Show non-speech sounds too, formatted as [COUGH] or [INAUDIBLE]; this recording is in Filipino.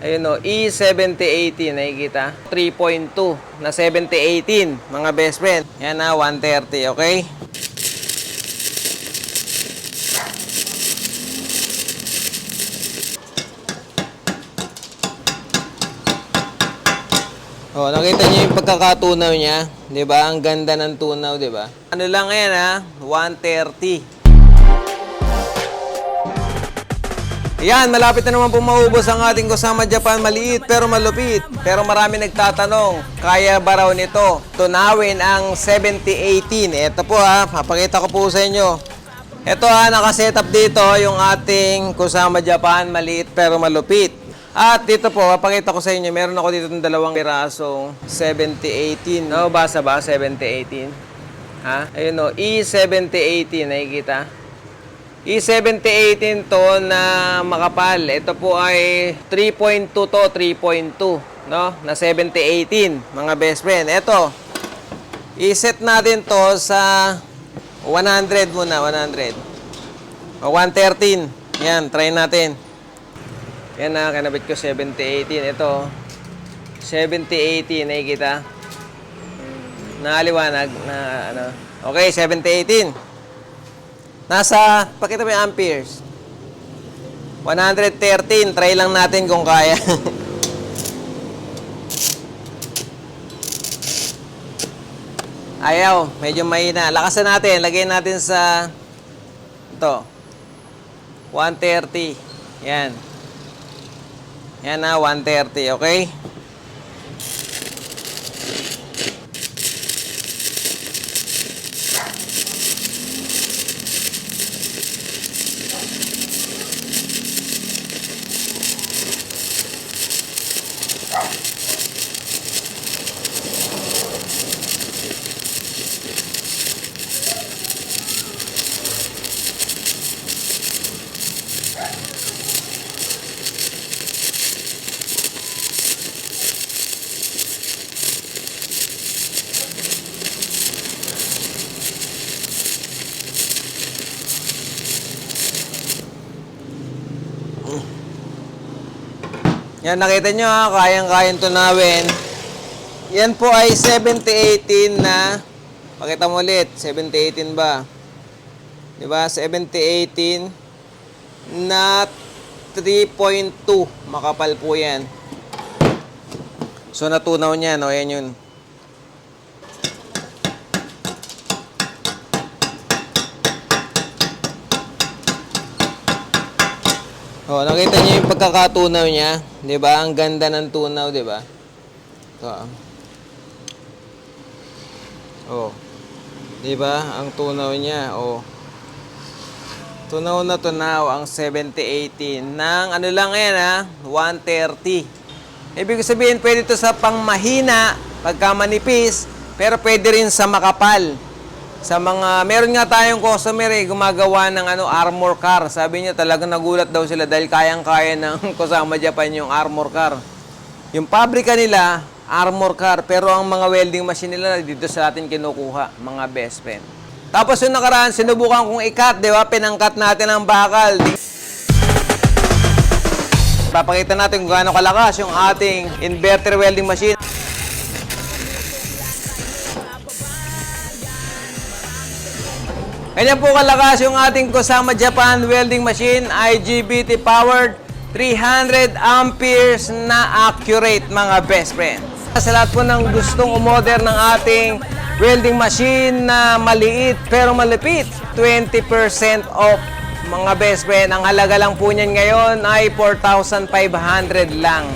Ayun o, E7080, nakikita? 3.2 na 7018, mga best friend. Yan na, 130, okay? Oh, nakita niyo yung pagkakatunaw niya? 'Di ba? Ang ganda ng tunaw, 'di ba? Ano lang 'yan ha? 130. Yan, malapit na naman po maubos ang ating Kusama Japan. Maliit pero malupit. Pero marami nagtatanong, kaya ba raw nito tunawin ang 7018? Ito po ha, papakita ko po sa inyo. Ito ha, nakasetup dito yung ating Kusama Japan. Maliit pero malupit. At dito po, papakita ko sa inyo, meron ako dito ng dalawang pirasong 7018. No, basa ba? 7018. Ha? Ayun o, E7018, nakikita? E7018 to na makapal. Ito po ay 3.2 to 3.2, no? Na 7018, mga best friend. Ito. I-set natin to sa 100 muna, 100. O 113. Yan, try natin. Yan na, kanabit ko 7018. Ito. 7018, nakikita? Nakaliwanag na ano. Okay, 7018. Nasa, pakita mo yung amperes. 113. Try lang natin kung kaya. [LAUGHS] Ayaw. Medyo mahina. Lakasan natin. Lagyan natin sa ito. 130. Yan. Yan na, 130. Okay? problem. Yan, nakita nyo ha, kayang-kayang tunawin. Yan po ay 7018 na, pakita mo ulit, 7018 ba? Di ba? 7018 na 3.2, makapal po yan. So, natunaw niya, no? Yan yun. Oh, nakita niyo yung pagkakatunaw niya, 'di ba? Ang ganda ng tunaw, 'di ba? Ito. ah. Oh. 'Di ba? Ang tunaw niya, oh. Tunaw na tunaw ang 7018 ng ano lang yan ha, 130. Ibig sabihin, pwede to sa pangmahina, pagka manipis, pero pwede rin sa makapal. Sa mga, meron nga tayong customer eh, gumagawa ng ano, armor car. Sabi niya talagang nagulat daw sila dahil kayang-kaya ng [LAUGHS] Kusama Japan yung armor car. Yung pabrika nila, armor car, pero ang mga welding machine nila dito sa atin kinukuha, mga best friend. Tapos yung nakaraan, sinubukan kong i-cut, di ba? Pinang-cut natin ang bakal. Papakita natin kung gaano kalakas yung ating inverter welding machine. Ganyan po kalakas yung ating Kusama Japan welding machine, IGBT powered, 300 amperes na accurate mga best friend. Sa lahat po ng gustong umorder ng ating welding machine na maliit pero malipit, 20% off mga best friend. Ang halaga lang po niyan ngayon ay 4,500 lang.